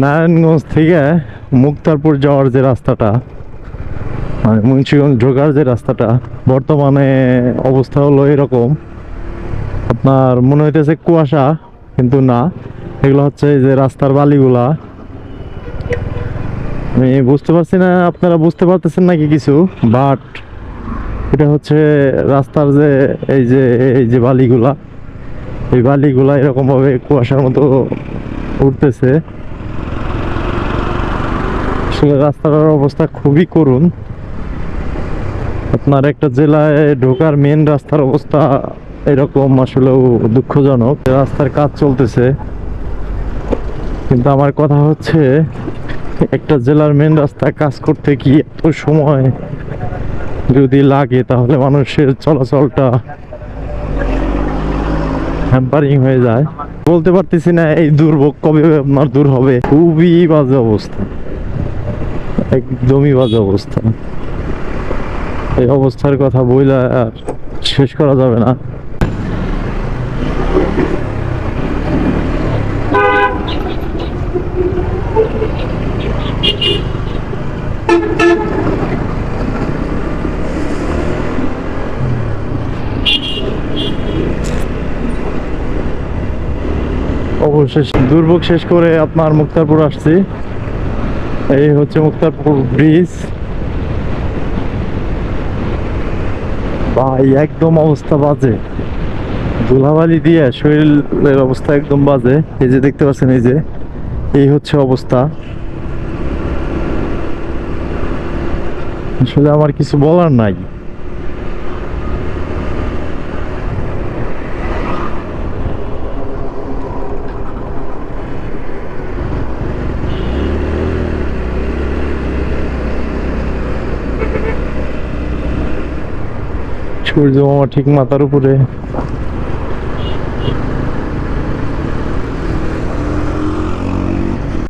নারায়ণগঞ্জ থেকে মুক্তারপুর যাওয়ার যে রাস্তাটা মানে মুন্সিগঞ্জ ঢোকার যে রাস্তাটা, বর্তমানে অবস্থা হলো এরকম। আপনার মনে হইতেছে কুয়াশা, কিন্তু না। এগুলো হচ্ছে যে রাস্তার বালিগুলা। আমি বুঝতে পারছি না, আপনারা বুঝতে পারতেছেন নাকি কিছু? বাট এটা হচ্ছে রাস্তার যে এই যে এই যে বালিগুলা। এই বালিগুলা এরকমভাবে কুয়াশার মতো উঠতেছে। আসলে রাস্তাটার অবস্থা খুবই করুণ। আপনার একটা জেলায় ঢোকার মেন রাস্তার অবস্থা এরকম আসলেও দুঃখজনক। রাস্তার কাজ চলতেছে। কিন্তু আমার কথা হচ্ছে, একটা জেলার মেন রাস্তায় কাজ করতে কি এত সময় যদি লাগে, তাহলে মানুষের চলাচলটা হ্যাম্পারিং হয়ে যায়। বলতে পারতেছি না এই দুর্ভোগ কবে আপনার দূর হবে। খুবই বাজে অবস্থা। একদমই বাজে অবস্থা। এই অবস্থার কথা বইলা আর শেষ করা যাবে না। অবশেষ দুর্ভোগ শেষ করে আপনার মুক্তারপুর আসছি। এই হচ্ছে মুক্তারপুর ব্রিজ। ভাই, একদম অবস্থা বাজে। ধুলাবালি দিয়ে শরীরের অবস্থা একদম বাজে। এই যে দেখতে পাচ্ছেন, এই যে, এই হচ্ছে অবস্থা। আসলে আমার কিছু বলার নাই। সূর্য মামা ঠিক মাথার উপরে।